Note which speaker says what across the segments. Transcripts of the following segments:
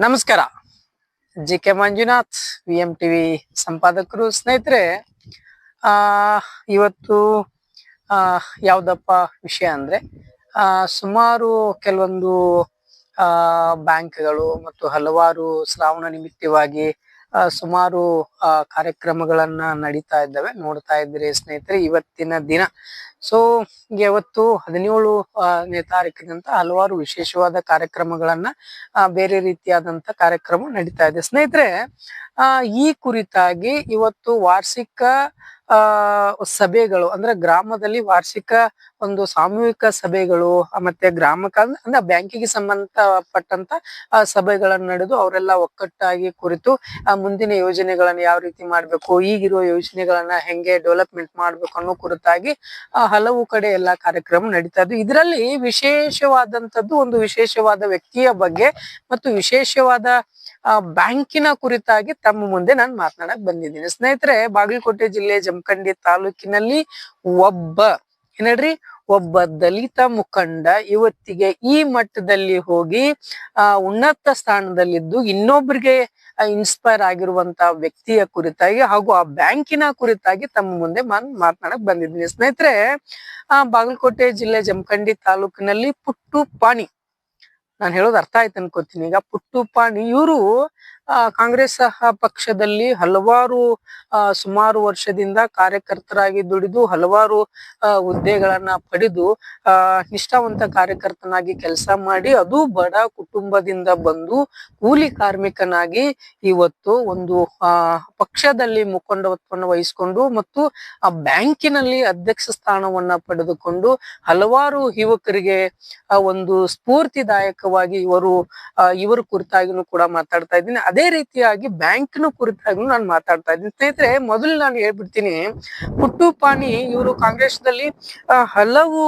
Speaker 1: ನಮಸ್ಕಾರ. G K Manjunath V M TV ಸಂಪಾದಕರು ಸ್ನೇಹಿತರೆ, ಆ, ಇವತ್ತು ಯಾವ್ದಪ್ಪ ವಿಷಯ ಅಂದ್ರೆ, ಆ, ಸುಮಾರು ಕೆಲವೊಂದು, ಆ, ಬ್ಯಾಂಕ್ಗಳು ಮತ್ತು ಹಲವಾರು ಶ್ರಾವಣ ನಿಮಿತ್ತವಾಗಿ ಸುಮಾರು ಕಾರ್ಯಕ್ರಮಗಳನ್ನ ನಡೀತಾ ಇದ್ದಾವೆ. ನೋಡ್ತಾ ಇದ್ದೀರಿ ಸ್ನೇಹಿತರೆ, ಇವತ್ತಿನ ದಿನ. ಸೊ ಇವತ್ತು ಹದಿನೇಳು ತಾರೀಕಿನಂತ ಹಲವಾರು ವಿಶೇಷವಾದ ಕಾರ್ಯಕ್ರಮಗಳನ್ನ ಬೇರೆ ರೀತಿಯಾದಂತ ಕಾರ್ಯಕ್ರಮ ನಡೀತಾ ಇದೆ. ಸ್ನೇಹಿತರೆ ಈ ಕುರಿತಾಗಿ ಇವತ್ತು ವಾರ್ಷಿಕ ಆ, ಸಭೆಗಳು ಅಂದ್ರೆ ಗ್ರಾಮದಲ್ಲಿ ವಾರ್ಷಿಕ ಒಂದು ಸಾಮೂಹಿಕ ಸಭೆಗಳು ಮತ್ತೆ ಗ್ರಾಮಕ ಅಂದ್- ಅಂದ್ರೆ ಬ್ಯಾಂಕಿಗೆ ಸಂಬಂಧಪಟ್ಟಂತ ಸಭೆಗಳನ್ನು ನಡೆದು ಅವರೆಲ್ಲ ಒಕ್ಕಟ್ಟಾಗಿ ಕುರಿತು ಮುಂದಿನ ಯೋಜನೆಗಳನ್ನ ಯಾವ ರೀತಿ ಮಾಡ್ಬೇಕು ಈಗಿರುವ ಯೋಜನೆಗಳನ್ನ ಹೆಂಗೆ ಡೆವಲಪ್ಮೆಂಟ್ ಮಾಡ್ಬೇಕು ಅನ್ನೋ ಕುರಿತಾಗಿ ಹಲವು ಕಡೆ ಎಲ್ಲಾ ಕಾರ್ಯಕ್ರಮ ನಡೀತಾ ಇದ್ದು, ಇದರಲ್ಲಿ ವಿಶೇಷವಾದಂತದ್ದು ಒಂದು ವಿಶೇಷವಾದ ವ್ಯಕ್ತಿಯ ಬಗ್ಗೆ ಮತ್ತು ವಿಶೇಷವಾದ ಬ್ಯಾಂಕಿನ ಕುರಿತಾಗಿ ತಮ್ಮ ಮುಂದೆ ನಾನು ಮಾತನಾಡಕ್ ಬಂದಿದ್ದೀನಿ. ಸ್ನೇಹಿತರೆ, ಬಾಗಲಕೋಟೆ ಜಿಲ್ಲೆ ಜಮಖಂಡಿ ತಾಲೂಕಿನಲ್ಲಿ ಒಬ್ಬ ಏನಡ್ರಿ ಒಬ್ಬ ದಲಿತ ಮುಖಂಡ ಇವತ್ತಿಗೆ ಈ ಮಟ್ಟದಲ್ಲಿ ಹೋಗಿ, ಆ ಉನ್ನತ ಸ್ಥಾನದಲ್ಲಿದ್ದು ಇನ್ನೊಬ್ರಿಗೆ ಇನ್ಸ್ಪೈರ್ ಆಗಿರುವಂತ ವ್ಯಕ್ತಿಯ ಕುರಿತಾಗಿ ಹಾಗೂ ಆ ಬ್ಯಾಂಕಿನ ಕುರಿತಾಗಿ ತಮ್ಮ ಮುಂದೆ ನಾನ್ ಮಾತನಾಡಕ್ ಬಂದಿದ್ದೀನಿ. ಸ್ನೇಹಿತರೆ, ಆ ಬಾಗಲಕೋಟೆ ಜಿಲ್ಲೆ ಜಮಖಂಡಿ ತಾಲೂಕಿನಲ್ಲಿ ಪುಟ್ಟು ಪಾಣಿ ನಾನು ಹೇಳೋದು ಅರ್ಥ ಆಯ್ತು ಅನ್ಕೋತೀನಿ ಈಗ ಪುಟ್ಟು ಪಾಣಿ ಇವರು ಕಾಂಗ್ರೆಸ್ ಪಕ್ಷದಲ್ಲಿ ಹಲವಾರು ಸುಮಾರು ವರ್ಷದಿಂದ ಕಾರ್ಯಕರ್ತರಾಗಿ ದುಡಿದು ಹಲವಾರು ಹುದ್ದೆಗಳನ್ನ ಪಡೆದು ನಿಷ್ಠಾವಂತ ಕಾರ್ಯಕರ್ತನಾಗಿ ಕೆಲಸ ಮಾಡಿ ಅದು ಬಡ ಕುಟುಂಬದಿಂದ ಬಂದು ಕೂಲಿ ಕಾರ್ಮಿಕನಾಗಿ ಇವತ್ತು ಒಂದು ಪಕ್ಷದಲ್ಲಿ ಮುಖಂಡತ್ವವನ್ನು ವಹಿಸಿಕೊಂಡು ಮತ್ತು ಆ ಬ್ಯಾಂಕಿನಲ್ಲಿ ಅಧ್ಯಕ್ಷ ಸ್ಥಾನವನ್ನ ಪಡೆದುಕೊಂಡು ಹಲವಾರು ಯುವಕರಿಗೆ ಒಂದು ಸ್ಫೂರ್ತಿದಾಯಕವಾಗಿ ಇವರು ಇವರ ಕುರಿತಾಗಿನೂ ಕೂಡ ಮಾತಾಡ್ತಾ ಇದ್ದೀನಿ. ಅದೇ ರೀತಿಯಾಗಿ ಬ್ಯಾಂಕ್ನ ಕುರಿತಾಗಿ ನಾನು ಮಾತಾಡ್ತಾ ಇದ್ದೀನಿ. ಸ್ನೇಹಿತರೆ ಮೊದಲು ನಾನು ಹೇಳ್ಬಿಡ್ತೀನಿ ಪುಟ್ಟು ಪಾಣಿ ಇವರು ಕಾಂಗ್ರೆಸ್ದಲ್ಲಿ ಆ, ಹಲವು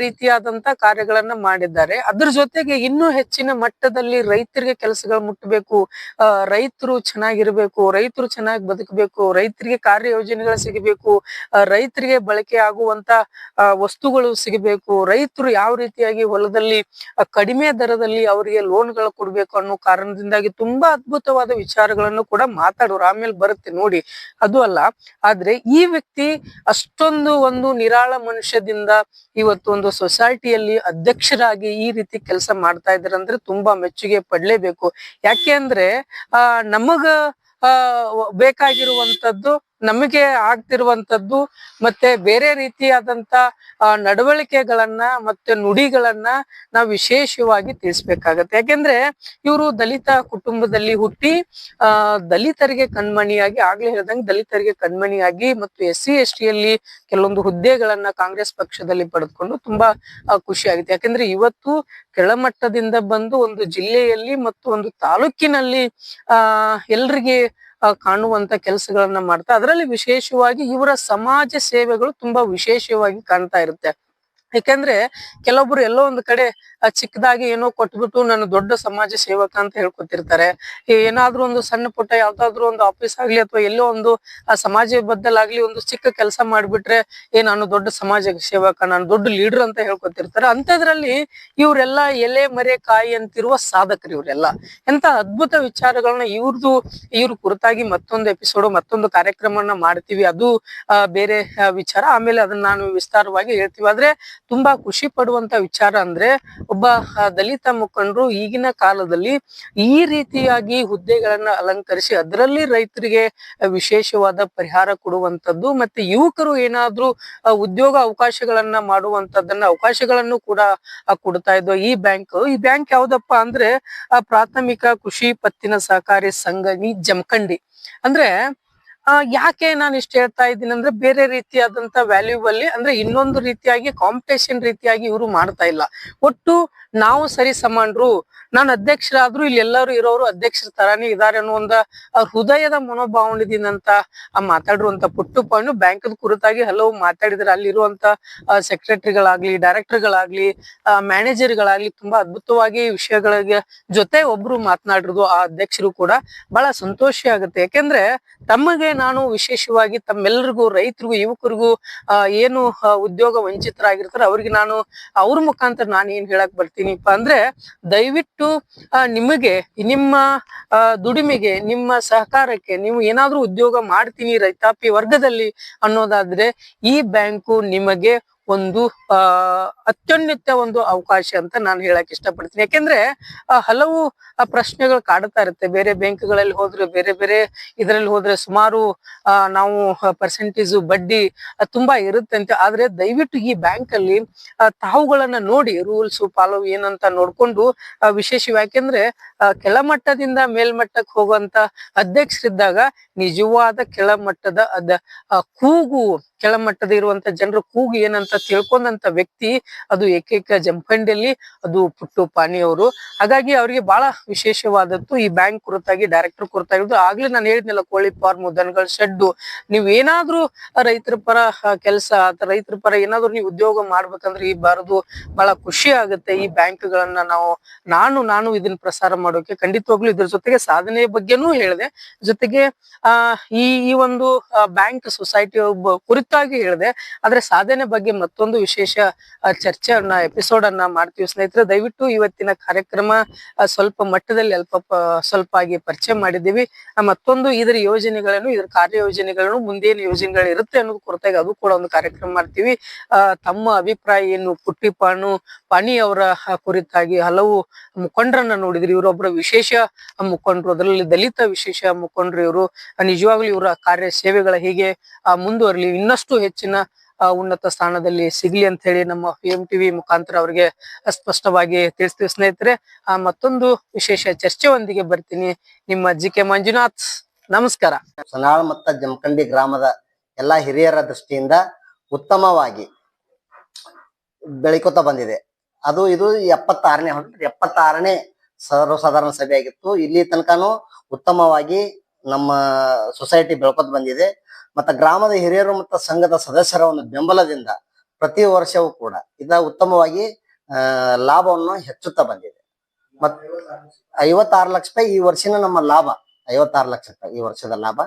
Speaker 1: ರೀತಿಯಾದಂತ ಕಾರ್ಯಗಳನ್ನ ಮಾಡಿದ್ದಾರೆ. ಅದ್ರ ಜೊತೆಗೆ ಇನ್ನೂ ಹೆಚ್ಚಿನ ಮಟ್ಟದಲ್ಲಿ ರೈತರಿಗೆ ಕೆಲಸಗಳು ಮುಟ್ಟಬೇಕು ರೈತರು ಚೆನ್ನಾಗಿರ್ಬೇಕು ರೈತರು ಚೆನ್ನಾಗಿ ಬದುಕಬೇಕು ರೈತರಿಗೆ ಕಾರ್ಯ ಯೋಜನೆಗಳು ಸಿಗಬೇಕು ರೈತರಿಗೆ ಬಳಕೆ ಆಗುವಂತ ವಸ್ತುಗಳು ಸಿಗಬೇಕು ರೈತರು ಯಾವ ರೀತಿಯಾಗಿ ಹೊಲದಲ್ಲಿ ಕಡಿಮೆ ದರದಲ್ಲಿ ಅವರಿಗೆ ಲೋನ್ಗಳು ಕೊಡ್ಬೇಕು ಅನ್ನೋ ಕಾರಣದಿಂದಾಗಿ ತುಂಬಾ ಅದ್ಭುತವಾದ ವಿಚಾರಗಳನ್ನು ಕೂಡ ಮಾತಾಡೋರು ಆಮೇಲೆ ಬರುತ್ತೆ ನೋಡಿ. ಅದು ಅಲ್ಲ, ಆದ್ರೆ ಈ ವ್ಯಕ್ತಿ ಅಷ್ಟೊಂದು ಒಂದು ನಿರಾಳ ಮನುಷ್ಯದಿಂದ ಇವತ್ತು ಒಂದು ಸೊಸೈಟಿಯಲ್ಲಿ ಅಧ್ಯಕ್ಷರಾಗಿ ಈ ರೀತಿ ಕೆಲಸ ಮಾಡ್ತಾ ಇದ್ರಂದ್ರೆ ತುಂಬಾ ಮೆಚ್ಚುಗೆ ಪಡ್ಲೇಬೇಕು. ಯಾಕೆ ಅಂದ್ರೆ, ಆ, ನಮಗ, ಆ ಬೇಕಾಗಿರುವಂತದ್ದು ನಮಗೆ ಆಗ್ತಿರುವಂತದ್ದು ಮತ್ತೆ ಬೇರೆ ರೀತಿಯಾದಂತ ನಡವಳಿಕೆಗಳನ್ನ ಮತ್ತೆ ನುಡಿಗಳನ್ನ ನಾವು ವಿಶೇಷವಾಗಿ ತಿಳಿಸ್ಬೇಕಾಗತ್ತೆ. ಯಾಕೆಂದ್ರೆ ಇವರು ದಲಿತ ಕುಟುಂಬದಲ್ಲಿ ಹುಟ್ಟಿ ದಲಿತರಿಗೆ ಕಣ್ಮಣಿಯಾಗಿ, ಆಗ್ಲೇ ಹೇಳ್ದಂಗೆ ದಲಿತರಿಗೆ ಕಣ್ಮಣಿಯಾಗಿ ಮತ್ತು ಎಸ್ ಸಿ ಎಸ್ ಟಿಯಲ್ಲಿ ಕೆಲವೊಂದು ಹುದ್ದೆಗಳನ್ನ ಕಾಂಗ್ರೆಸ್ ಪಕ್ಷದಲ್ಲಿ ಪಡೆದುಕೊಂಡು ತುಂಬಾ ಖುಷಿ ಆಗುತ್ತೆ. ಯಾಕಂದ್ರೆ ಇವತ್ತು ಕೆಳಮಟ್ಟದಿಂದ ಬಂದು ಒಂದು ಜಿಲ್ಲೆಯಲ್ಲಿ ಮತ್ತು ಒಂದು ತಾಲೂಕಿನಲ್ಲಿ, ಆ, ಎಲ್ರಿಗೆ ಕಾಣುವಂತ ಕೆಲಸಗಳನ್ನ ಮಾಡ್ತಾ ಅದರಲ್ಲಿ ವಿಶೇಷವಾಗಿ ಇವರ ಸಮಾಜ ಸೇವೆಗಳು ತುಂಬಾ ವಿಶೇಷವಾಗಿ ಕಾಣ್ತಾ ಇರುತ್ತೆ. ಯಾಕಂದ್ರೆ ಕೆಲವೊಬ್ರು ಎಲ್ಲೋ ಒಂದು ಕಡೆ ಚಿಕ್ಕದಾಗಿ ಏನೋ ಕೊಟ್ಬಿಟ್ಟು ನಾನು ದೊಡ್ಡ ಸಮಾಜ ಸೇವಕ ಅಂತ ಹೇಳ್ಕೊತಿರ್ತಾರೆ. ಏನಾದ್ರೂ ಒಂದು ಸಣ್ಣ ಪುಟ್ಟ ಯಾವ್ದಾದ್ರು ಒಂದು ಆಫೀಸ್ ಆಗ್ಲಿ ಅಥವಾ ಎಲ್ಲೋ ಒಂದು, ಆ, ಸಮಾಜ ಬದ್ದಲಾಗ್ಲಿ ಒಂದು ಚಿಕ್ಕ ಕೆಲಸ ಮಾಡ್ಬಿಟ್ರೆ, ಏ, ನಾನು ದೊಡ್ಡ ಸಮಾಜ ಸೇವಕ, ನಾನು ದೊಡ್ಡ ಲೀಡರ್ ಅಂತ ಹೇಳ್ಕೊತಿರ್ತಾರೆ. ಅಂತದ್ರಲ್ಲಿ ಇವರೆಲ್ಲ ಎಲೆ, ಮರೆ, ಕಾಯಿ ಅಂತಿರುವ ಸಾಧಕರು ಇವರೆಲ್ಲ. ಎಂತ ಅದ್ಭುತ ವಿಚಾರಗಳನ್ನ ಇವ್ರದ್ದು ಇವ್ರ ಕುರಿತಾಗಿ ಮತ್ತೊಂದು ಎಪಿಸೋಡ್ ಮತ್ತೊಂದು ಕಾರ್ಯಕ್ರಮನ ಮಾಡ್ತೀವಿ. ಅದು ಬೇರೆ ವಿಚಾರ. ಆಮೇಲೆ ಅದನ್ನ ನಾನು ವಿಸ್ತಾರವಾಗಿ ಹೇಳ್ತೀವಿ. ಆದ್ರೆ ತುಂಬಾ ಖುಷಿ ಪಡುವಂತ ವಿಚಾರ ಅಂದ್ರೆ ಒಬ್ಬ ದಲಿತ ಮುಖಂಡರು ಈಗಿನ ಕಾಲದಲ್ಲಿ ಈ ರೀತಿಯಾಗಿ ಹುದ್ದೆಗಳನ್ನ ಅಲಂಕರಿಸಿ ಅದರಲ್ಲಿ ರೈತರಿಗೆ ವಿಶೇಷವಾದ ಪರಿಹಾರ ಕೊಡುವಂತದ್ದು ಮತ್ತೆ ಯುವಕರು ಏನಾದ್ರೂ ಉದ್ಯೋಗ ಅವಕಾಶಗಳನ್ನ ಮಾಡುವಂತದ್ದನ್ನ ಅವಕಾಶಗಳನ್ನು ಕೂಡ ಕೊಡ್ತಾ ಇದ್ವು. ಈ ಬ್ಯಾಂಕ್ ಈ ಬ್ಯಾಂಕ್ ಯಾವ್ದಪ್ಪ ಅಂದ್ರೆ ಪ್ರಾಥಮಿಕ ಕೃಷಿ ಪತ್ತಿನ ಸಹಕಾರಿ ಸಂಘ ಜಮಖಂಡಿ. ಅಂದ್ರೆ ಯಾಕೆ ನಾನು ಇಷ್ಟ ಹೇಳ್ತಾ ಇದ್ದೀನಿ ಅಂದ್ರೆ ಬೇರೆ ರೀತಿಯಾದಂತ ವ್ಯಾಲ್ಯೂಬಲ್ ಅಂದ್ರೆ ಇನ್ನೊಂದು ರೀತಿಯಾಗಿ ಕಾಂಪಿಟೇಷನ್ ರೀತಿಯಾಗಿ ಇವರು ಮಾಡ್ತಾ ಇಲ್ಲ. ಒಟ್ಟು ನಾವು ಸರಿ ಸಮಾನರು, ನಾನು ಅಧ್ಯಕ್ಷರಾದ್ರು ಇಲ್ಲಿ ಎಲ್ಲರೂ ಇರೋರು ಅಧ್ಯಕ್ಷರ ತರಾನೇ ಇದಾರೆ ಅನ್ನೋ ಒಂದು ಅವ್ರ ಹೃದಯದ ಮನೋಭಾವನೆದಿಂದಂತ ಆ ಮಾತಾಡಿರುವಂತ ಪುಟ್ಟು ಪಾಯಿಂಟ್. ಬ್ಯಾಂಕದ ಕುರಿತಾಗಿ ಹಲವು ಮಾತಾಡಿದ್ರೆ. ಅಲ್ಲಿರುವಂತ ಸೆಕ್ರೆಟರಿಗಳಾಗ್ಲಿ ಡೈರೆಕ್ಟರ್ಗಳಾಗ್ಲಿ ಮ್ಯಾನೇಜರ್ಗಳಾಗ್ಲಿ ತುಂಬಾ ಅದ್ಭುತವಾಗಿ ವಿಷಯಗಳಿಗೆ ಜೊತೆ ಒಬ್ರು ಮಾತನಾಡಿರೋದು ಆ ಅಧ್ಯಕ್ಷರು ಕೂಡ ಬಹಳ ಸಂತೋಷ ಆಗುತ್ತೆ. ಯಾಕೆಂದ್ರೆ ತಮಗೆ ನಾನು ವಿಶೇಷವಾಗಿ ತಮ್ಮೆಲ್ಲರಿಗೂ ರೈತರಿಗೂ, ಯುವಕರಿಗೂ ಏನು ಉದ್ಯೋಗ ವಂಚಿತರಾಗಿರ್ತಾರೆ, ಅವ್ರಿಗೆ ನಾನು, ಅವ್ರ ಮುಖಾಂತರ ನಾನು ಏನ್ ಹೇಳಕ್ ಬರ್ತೀನಿಪ್ಪ ಅಂದ್ರೆ, ದಯವಿಟ್ಟು ನಿಮಗೆ, ನಿಮ್ಮ ದುಡಿಮೆಗೆ, ನಿಮ್ಮ ಸಹಕಾರಕ್ಕೆ ನೀವು ಏನಾದ್ರೂ ಉದ್ಯೋಗ ಮಾಡ್ತೀನಿ ರೈತಾಪಿ ವರ್ಗದಲ್ಲಿ ಅನ್ನೋದಾದ್ರೆ, ಈ ಬ್ಯಾಂಕು ನಿಮಗೆ ಒಂದು, ಆ, ಅತ್ಯುನ್ನತ ಒಂದು ಅವಕಾಶ ಅಂತ ನಾನು ಹೇಳಕ್ ಇಷ್ಟಪಡ್ತೀನಿ. ಯಾಕೆಂದ್ರೆ ಹಲವು ಪ್ರಶ್ನೆಗಳು ಕಾಡ್ತಾ ಇರುತ್ತೆ. ಬೇರೆ ಬ್ಯಾಂಕ್ಗಳಲ್ಲಿ ಹೋದ್ರೆ, ಬೇರೆ ಬೇರೆ ಇದರಲ್ಲಿ ಹೋದ್ರೆ ಸುಮಾರು ನಾವು ಪರ್ಸೆಂಟೇಜ್ ಬಡ್ಡಿ ತುಂಬಾ ಇರುತ್ತೆ ಅಂತ ಆದ್ರೆ ದಯವಿಟ್ಟು ಈ ಬ್ಯಾಂಕ್ ಅಲ್ಲಿ ತಾವುಗಳನ್ನ ನೋಡಿ ರೂಲ್ಸ್ ಫಾಲೋ ಏನಂತ ನೋಡ್ಕೊಂಡು ವಿಶೇಷ ಯಾಕೆಂದ್ರೆ ಕೆಳಮಟ್ಟದಿಂದ ಮೇಲ್ಮಟ್ಟಕ್ಕೆ ಹೋಗುವಂತ ಅಧ್ಯಕ್ಷರಿದ್ದಾಗ ನಿಜವಾದ ಕೆಳಮಟ್ಟದ ಅದ ಕೂಗು ಕೆಳಮಟ್ಟದ ಇರುವಂತ ಜನರು ಕೂಗು ಏನಂತ ತಿಳ್ಕೊಂಡಂತ ವ್ಯಕ್ತಿ ಅದು ಏಕೈಕ ಜಂಪಂಡಿಯಲ್ಲಿ ಅದು ಪುಟ್ಟು ಪಾನಿ ಅವರು ಹಾಗಾಗಿ ಅವರಿಗೆ ಬಹಳ ವಿಶೇಷವಾದದ್ದು ಈ ಬ್ಯಾಂಕ್ ಕುರಿತಾಗಿ, ಡೈರೆಕ್ಟರ್ ಕುರಿತಾಗಿದ್ದು ಆಗ್ಲೇ ನಾನು ಹೇಳಿದ್ನಲ್ಲ, ಕೋಳಿ ಫಾರ್ಮ್ ದನಗಳ ಶೆಡ್ಡು. ನೀವ್ ಏನಾದ್ರೂ ರೈತರ ಪರ ಕೆಲಸ ರೈತರ ಪರ ಏನಾದ್ರು ನೀವು ಉದ್ಯೋಗ ಮಾಡ್ಬೇಕಂದ್ರೆ ಈ ಬಾರದು ಬಹಳ ಖುಷಿ ಆಗುತ್ತೆ. ಈ ಬ್ಯಾಂಕ್ ಗಳನ್ನ ನಾವು, ನಾನು ನಾನು ಇದನ್ನ ಪ್ರಸಾರ ಮಾಡೋಕೆ ಖಂಡಿತವಾಗ್ಲೂ ಇದ್ರ ಜೊತೆಗೆ ಸಾಧನೆ ಬಗ್ಗೆನೂ ಹೇಳಿದೆ. ಜೊತೆಗೆ, ಆ, ಈ ಈ ಒಂದು ಬ್ಯಾಂಕ್ ಸೊಸೈಟಿ ಕುರಿತಾಗಿ ಹೇಳಿದೆ. ಆದ್ರೆ ಸಾಧನೆ ಬಗ್ಗೆ ಮತ್ತೊಂದು ವಿಶೇಷ ಚರ್ಚೆ ಚರ್ಚೆಯನ್ನ ಎಪಿಸೋಡ್ ಅನ್ನ ಮಾಡ್ತೀವಿ ಸ್ನೇಹಿತರೆ. ದಯವಿಟ್ಟು ಇವತ್ತಿನ ಕಾರ್ಯಕ್ರಮ ಸ್ವಲ್ಪ ಮಟ್ಟದಲ್ಲಿ ಅಲ್ಪ ಸ್ವಲ್ಪ ಆಗಿ ಪರಿಚಯ ಮಾಡಿದ್ದೀವಿ. ಮತ್ತೊಂದು ಇದರ ಯೋಜನೆಗಳನ್ನು, ಇದರ ಕಾರ್ಯ ಯೋಜನೆಗಳನ್ನು ಮುಂದೇನು ಯೋಜನೆಗಳು ಇರುತ್ತೆ ಅನ್ನೋದು ಕೊರತೆಗೆ ಅದು ಕೂಡ ಒಂದು ಕಾರ್ಯಕ್ರಮ ಮಾಡ್ತೀವಿ. ತಮ್ಮ ಅಭಿಪ್ರಾಯ ಏನು? ಪುಟ್ಟಿ ಪಾಣು ಪಾಣಿ ಅವರ ಕುರಿತಾಗಿ ಹಲವು ಮುಖಂಡರನ್ನ ನೋಡಿದ್ರಿ. ಇವರೊಬ್ಬರ ವಿಶೇಷ ಮುಖಂಡರು. ಅದರಲ್ಲಿ ದಲಿತ ವಿಶೇಷ ಮುಖಂಡರು ಇವರು. ನಿಜವಾಗ್ಲೂ ಇವರ ಕಾರ್ಯ ಸೇವೆಗಳ ಹೀಗೆ ಮುಂದುವರಲಿ. ಇನ್ನಷ್ಟು ಹೆಚ್ಚಿನ ಆ, ಉನ್ನತ ಸ್ಥಾನದಲ್ಲಿ ಸಿಗ್ಲಿ ಅಂತ ಹೇಳಿ ನಮ್ಮ ಎಂ ಟಿವಿ ಮುಖಾಂತರ ಅವರಿಗೆ ಸ್ಪಷ್ಟವಾಗಿ ತಿಳಿಸ್ತೀವಿ. ಸ್ನೇಹಿತರೆ ಆ, ಮತ್ತೊಂದು ವಿಶೇಷ ಚರ್ಚೆಯೊಂದಿಗೆ ಬರ್ತೀನಿ. ನಿಮ್ಮ ಜಿ ಕೆ ಮಂಜುನಾಥ್ ನಮಸ್ಕಾರ.
Speaker 2: ಸನಾಳ್ ಮತ್ತ ಜಮಖಂಡಿ ಗ್ರಾಮದ ಎಲ್ಲಾ ಹಿರಿಯರ ದೃಷ್ಟಿಯಿಂದ ಉತ್ತಮವಾಗಿ ಬೆಳಿಕೋತ ಬಂದಿದೆ. ಅದು ಇದು ಎಪ್ಪತ್ತಾರನೇ ಎಪ್ಪತ್ತಾರನೇ ಸರ್ವಸಾಧಾರಣ ಸಭೆ ಆಗಿತ್ತು ಇಲ್ಲಿ ತನಕನೂ ಉತ್ತಮವಾಗಿ ನಮ್ಮ ಸೊಸೈಟಿ ಬೆಳ್ಕೊತ ಬಂದಿದೆ. ಮತ್ತ ಗ್ರಾಮದ ಹಿರಿಯರು ಮತ್ತು ಸಂಘದ ಸದಸ್ಯರ ಒಂದು ಬೆಂಬಲದಿಂದ ಪ್ರತಿ ವರ್ಷವೂ ಕೂಡ ಇದ ಉತ್ತಮವಾಗಿ ಲಾಭವನ್ನು ಹೆಚ್ಚುತ್ತಾ ಬಂದಿದೆ. ಮತ್ ಐವತ್ತಾರು ಲಕ್ಷ ರೂಪಾಯಿ ಈ ವರ್ಷಿನ ನಮ್ಮ ಲಾಭ. ಐವತ್ತಾರು ಲಕ್ಷ ರೂಪಾಯಿ ಈ ವರ್ಷದ ಲಾಭ.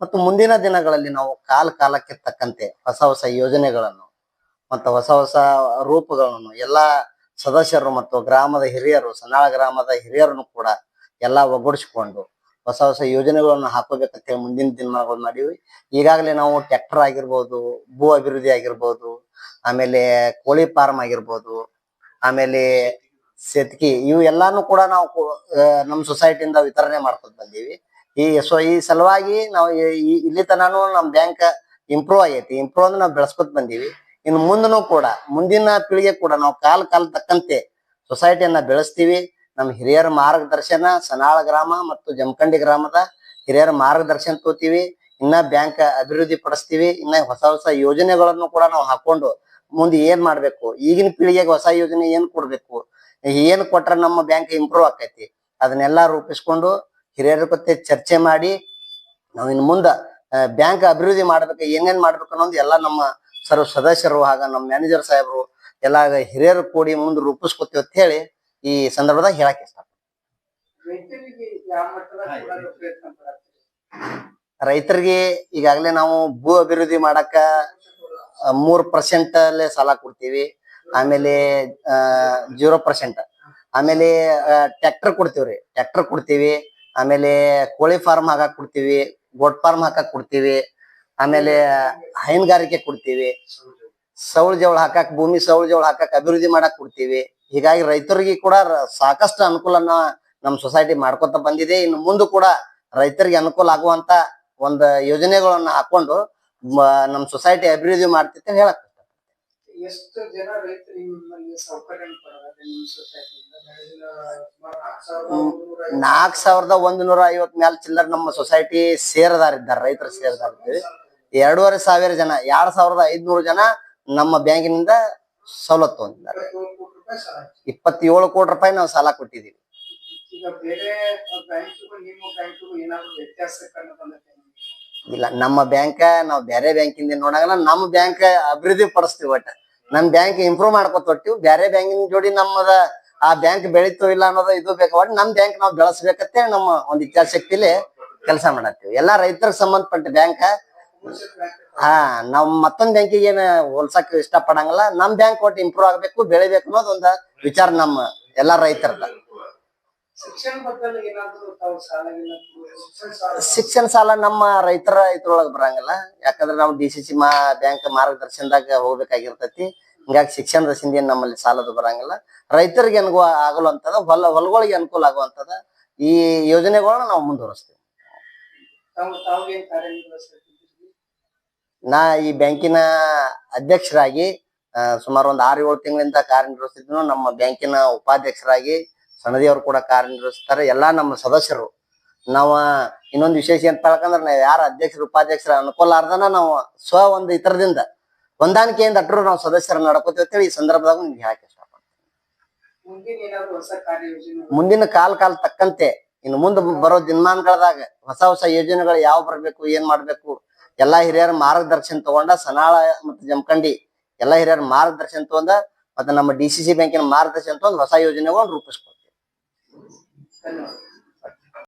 Speaker 2: ಮತ್ತು ಮುಂದಿನ ದಿನಗಳಲ್ಲಿ ನಾವು ಕಾಲ ಕಾಲಕ್ಕೆ ತಕ್ಕಂತೆ ಹೊಸ ಹೊಸ ಯೋಜನೆಗಳನ್ನು ಮತ್ತು ಹೊಸ ಹೊಸ ರೂಪಗಳನ್ನು ಎಲ್ಲಾ ಸದಸ್ಯರು ಮತ್ತು ಗ್ರಾಮದ ಹಿರಿಯರು, ಸನಾಳ ಗ್ರಾಮದ ಹಿರಿಯರನ್ನು ಕೂಡ ಎಲ್ಲಾ ಒಗ್ಗೂಡಿಸಿಕೊಂಡು ಹೊಸ ಹೊಸ ಯೋಜನೆಗಳನ್ನು ಹಾಕೋಬೇಕಂತ ಹೇಳಿ ಮುಂದಿನ ದಿನಗಳು ಮಾಡೀವಿ. ಈಗಾಗಲೇ ನಾವು ಟ್ರ್ಯಾಕ್ಟರ್ ಆಗಿರ್ಬೋದು, ಭೂ ಅಭಿವೃದ್ಧಿ ಆಗಿರ್ಬೋದು, ಆಮೇಲೆ ಕೋಳಿ ಫಾರ್ಮ್ ಆಗಿರ್ಬೋದು, ಆಮೇಲೆ ಸೆತ್ಕಿ ಇವು ಎಲ್ಲಾನು ಕೂಡ ನಾವು ನಮ್ಮ ಸೊಸೈಟಿಯಿಂದ ವಿತರಣೆ ಮಾಡ್ಕೊತ ಬಂದೀವಿ. ಈ ಸೊ ಈ ಸಲುವಾಗಿ ನಾವು ಇಲ್ಲಿ ತನಾನು ನಮ್ಮ ಬ್ಯಾಂಕ್ ಇಂಪ್ರೂವ್ ಆಗೈತಿ. ಇಂಪ್ರೂವ್ ಅಂದ್ರೆ ನಾವು ಬೆಳೆಸ್ಕೊತ ಬಂದೀವಿ. ಇನ್ನು ಮುಂದನು ಕೂಡ, ಮುಂದಿನ ಪೀಳಿಗೆ ಕೂಡ ನಾವು ಕಾಲ ಕಾಲ ತಕ್ಕಂತೆ ಸೊಸೈಟಿಯನ್ನ ಬೆಳೆಸ್ತೀವಿ. ನಮ್ಮ ಹಿರಿಯರ ಮಾರ್ಗದರ್ಶನ ಸನಾಳ ಗ್ರಾಮ ಮತ್ತು ಜಮಖಂಡಿ ಗ್ರಾಮದ ಹಿರಿಯರ ಮಾರ್ಗದರ್ಶನ ತೋತೀವಿ. ಇನ್ನ ಬ್ಯಾಂಕ್ ಅಭಿವೃದ್ಧಿ ಪಡಿಸ್ತೀವಿ. ಇನ್ನ ಹೊಸ ಹೊಸ ಯೋಜನೆಗಳನ್ನು ಕೂಡ ನಾವು ಹಾಕೊಂಡು ಮುಂದೆ ಏನ್ ಮಾಡ್ಬೇಕು? ಈಗಿನ ಪೀಳಿಗೆಗೆ ಹೊಸ ಯೋಜನೆ ಏನ್ ಕೊಡ್ಬೇಕು? ಏನ್ ಕೊಟ್ರೆ ನಮ್ಮ ಬ್ಯಾಂಕ್ ಇಂಪ್ರೂವ್ ಆಕೈತಿ? ಅದನ್ನೆಲ್ಲ ರೂಪಿಸ್ಕೊಂಡು ಹಿರಿಯರ ಜೊತೆ ಚರ್ಚೆ ಮಾಡಿ ನಾವು ಇನ್ ಮುಂದ ಬ್ಯಾಂಕ್ ಅಭಿವೃದ್ಧಿ ಮಾಡ್ಬೇಕು ಏನೇನ್ ಮಾಡ್ಬೇಕು ಅನ್ನೋದು ಎಲ್ಲ ನಮ್ಮ ಸರ್ವ ಸದಸ್ಯರು ಹಾಗ ನಮ್ಮ ಮ್ಯಾನೇಜರ್ ಸಾಹೇಬರು ಎಲ್ಲ ಹಿರಿಯರು ಕೂಡಿ ಮುಂದೆ ರೂಪಿಸ್ಕೊತೀವಿ ಅಂತ ಹೇಳಿ ಈ ಸಂದರ್ಭದಾಗ ಹೇಳಕ್ ಇಷ್ಟ. ರೈತರಿಗೆ ಈಗಾಗಲೇ ನಾವು ಭೂ ಅಭಿವೃದ್ಧಿ ಮಾಡಕ್ಕ ಆ, ಮೂರ್ ಪರ್ಸೆಂಟ್ ಅಲ್ಲೇ ಸಾಲ ಕೊಡ್ತೀವಿ. ಆಮೇಲೆ ಜೀರೋ ಪರ್ಸೆಂಟ್ ಆಮೇಲೆ ಟ್ರ್ಯಾಕ್ಟರ್ ಕೊಡ್ತೀವ್ರಿ ಟ್ರ್ಯಾಕ್ಟರ್ ಕೊಡ್ತೀವಿ. ಆಮೇಲೆ ಕೋಳಿ ಫಾರ್ಮ್ ಹಾಕಕ್ ಕೊಡ್ತೀವಿ. ಗೋಟ್ ಫಾರ್ಮ್ ಹಾಕಕ್ ಕೊಡ್ತೀವಿ. ಆಮೇಲೆ ಹೈನುಗಾರಿಕೆ ಕೊಡ್ತೀವಿ. ಸೌಳ ಜವಳ ಹಾಕಕ್ ಭೂಮಿ ಸೌಳ ಜವಳ ಹಾಕಕ್ ಅಭಿವೃದ್ಧಿ ಮಾಡಕ್ ಕೊಡ್ತೀವಿ. ಹೀಗಾಗಿ ರೈತರಿಗೆ ಕೂಡ ಸಾಕಷ್ಟು ಅನುಕೂಲನ ನಮ್ಮ ಸೊಸೈಟಿ ಮಾಡ್ಕೊತ ಬಂದಿದೆ. ಇನ್ನು ಮುಂದೆ ಕೂಡ ರೈತರಿಗೆ ಅನುಕೂಲ ಆಗುವಂತ ಒಂದು ಯೋಜನೆಗಳನ್ನ ಹಾಕೊಂಡು ನಮ್ಮ ಸೊಸೈಟಿ ಅಭಿವೃದ್ಧಿ ಮಾಡ್ತಿತ್ತು ಹೇಳಕ್
Speaker 1: ಎಷ್ಟು ಜನ ರೈತರು ನಾಲ್ಕು ಸಾವಿರದ
Speaker 2: ಒಂದ್ ನೂರ ಐವತ್ ಮ್ಯಾಲ ಚಿಲ್ಲರ್ ನಮ್ಮ ಸೊಸೈಟಿ ಸೇರದಾರಿದ್ದಾರೆ ರೈತರು ಸೇರದಾರಿದ್ದೀವಿ ಎರಡೂವರೆ ಸಾವಿರ ಜನ ಎರಡ್ ಸಾವಿರದ ಐದ್ನೂರು ಜನ ನಮ್ಮ ಬ್ಯಾಂಕಿನಿಂದ ಸವಲತ್ತು ಹೊಂದಿದ್ದಾರೆ. ಇಪ್ಪತ್ತೇಳು ಕೋಟಿ ರೂಪಾಯಿ ನಾವು ಸಾಲ ಕೊಟ್ಟಿದ್ದೀವಿ.
Speaker 1: ನಿಮ್ಮ?
Speaker 2: ಇಲ್ಲ ನಮ್ಮ ಬ್ಯಾಂಕ್ ನಾವು ಬೇರೆ ಬ್ಯಾಂಕಿಂದ ನೋಡಾಗ ನಮ್ಮ ಬ್ಯಾಂಕ್ ಅಭಿವೃದ್ಧಿ ಪಡಿಸ್ತೀವಿ ಒಟ್ಟ. ನಮ್ ಬ್ಯಾಂಕ್ ಇಂಪ್ರೂವ್ ಮಾಡ್ಕೊತ ಹೊಟ್ಟಿವಿ ಬೇರೆ ಬ್ಯಾಂಕಿನ ಜೋಡಿ ನಮ್ಮದ ಆ ಬ್ಯಾಂಕ್ ಬೆಳೀತೋ ಇಲ್ಲ ಅನ್ನೋದು ಇದು ಬೇಕು ನಮ್ ಬ್ಯಾಂಕ್ ನಾವು ಬೆಳೆಸ್ಬೇಕಂತೇಳಿ ನಮ್ಮ ಒಂದು ಇಚ್ಛಾಶಕ್ತಿಲಿ ಕೆಲಸ ಮಾಡತ್ತೀವಿ. ಎಲ್ಲಾ ರೈತರಿಗೆ ಸಂಬಂಧಪಟ್ಟ ಬ್ಯಾಂಕ್ ಹಾ ನಾವ್ ಮತ್ತೊಂದ್ ಬ್ಯಾಂಕಿಗೆ ಏನ ಹೋಲ್ಸಕ್ ಇಷ್ಟ ಪಡಂಗಿಲ್ಲ ನಮ್ ಬ್ಯಾಂಕ್ ಒಟ್ಟು ಇಂಪ್ರೂವ್ ಆಗ್ಬೇಕು, ಬೆಳಿಬೇಕು ಅನ್ನೋದು ಒಂದ ವಿಚಾರ ನಮ್ಮ ಎಲ್ಲಾ ರೈತರದ
Speaker 1: ಶಿಕ್ಷಣ ಸಾಲ
Speaker 2: ನಮ್ಮ ರೈತರ ಇದ್ರೊಳಗ ಬರಂಗಿಲ್ಲ. ಯಾಕಂದ್ರೆ ನಾವು ಡಿ ಸಿ ಸಿ ಮಾ ಬ್ಯಾಂಕ್ ಮಾರ್ಗದರ್ಶನದಾಗ ಹೋಗ್ಬೇಕಾಗಿರ್ತೈತಿ. ಹಿಂಗಾಗಿ ಶಿಕ್ಷಣದ ಏನ್ ನಮ್ಮಲ್ಲಿ ಸಾಲದು ಬರಂಗಿಲ್ಲ. ರೈತರಿಗೆ ಅನುಕೂಲ ಆಗಲ್ವಂತದ ಹೊಲ ಹೊಲಗಳಿಗೆ ಅನುಕೂಲ ಆಗುವಂತದ ಈ ಯೋಜನೆಗಳನ್ನ ನಾವು ಮುಂದುವರಿಸ್ತೀವಿ. ನಾ ಈ ಬ್ಯಾಂಕಿನ ಅಧ್ಯಕ್ಷರಾಗಿ ಸುಮಾರು ಒಂದು ಆರು ಏಳು ತಿಂಗಳಿಂದ ಕಾರ್ಯನಿರ್ವಹಿಸಿದ್ನು ನಮ್ಮ ಬ್ಯಾಂಕಿನ ಉಪಾಧ್ಯಕ್ಷರಾಗಿ ಸಣದಿಯವರು ಕೂಡ ಕಾರ್ಯನಿರ್ವಹಿಸ್ತಾರೆ. ಎಲ್ಲಾ ನಮ್ಮ ಸದಸ್ಯರು. ನಾವ ಇನ್ನೊಂದು ವಿಶೇಷ ಅಂತ ಹೇಳ್ಕಂದ್ರೆ ನಾವ್ ಯಾರ ಅಧ್ಯಕ್ಷರು, ಉಪಾಧ್ಯಕ್ಷರ ಅನುಕೂಲಾರ್ದನ ನಾವು ಸ್ವ ಒಂದು ಇತರದಿಂದ ಹೊಂದಾಣಿಕೆಯಿಂದ ಅಟ್ರು ನಾವು ಸದಸ್ಯರ ನಡ್ಕೋತೀವಿ ಈ ಸಂದರ್ಭದಾಗ ನಿಮ್ಗೆ ಹೇಳಕ್ ಇಷ್ಟಪಡ್ತೀನಿ.
Speaker 1: ಮುಂದಿನ
Speaker 2: ಕಾಲ ಕಾಲ ತಕ್ಕಂತೆ ಇನ್ನು ಮುಂದೆ ಬರೋ ದಿನಮಾನಗಳದಾಗ ಹೊಸ ಹೊಸ ಯೋಜನೆಗಳು ಯಾವ ಬರಬೇಕು, ಏನ್ ಮಾಡ್ಬೇಕು ಎಲ್ಲಾ ಹಿರಿಯರ ಮಾರ್ಗದರ್ಶನ ತಗೊಂಡ ಸನಾಳ ಮತ್ತು ಜಮಖಂಡಿ ಎಲ್ಲಾ ಹಿರಿಯರ ಮಾರ್ಗದರ್ಶನ ತಗೊಂಡ ಮತ್ತೆ ನಮ್ಮ ಡಿ ಸಿ ಸಿ ಬ್ಯಾಂಕಿನ ಮಾರ್ಗದರ್ಶನ ತಗೊಂಡು ಹೊಸ ಯೋಜನೆಗಳನ್ನು ಧನ್ಯವಾದ.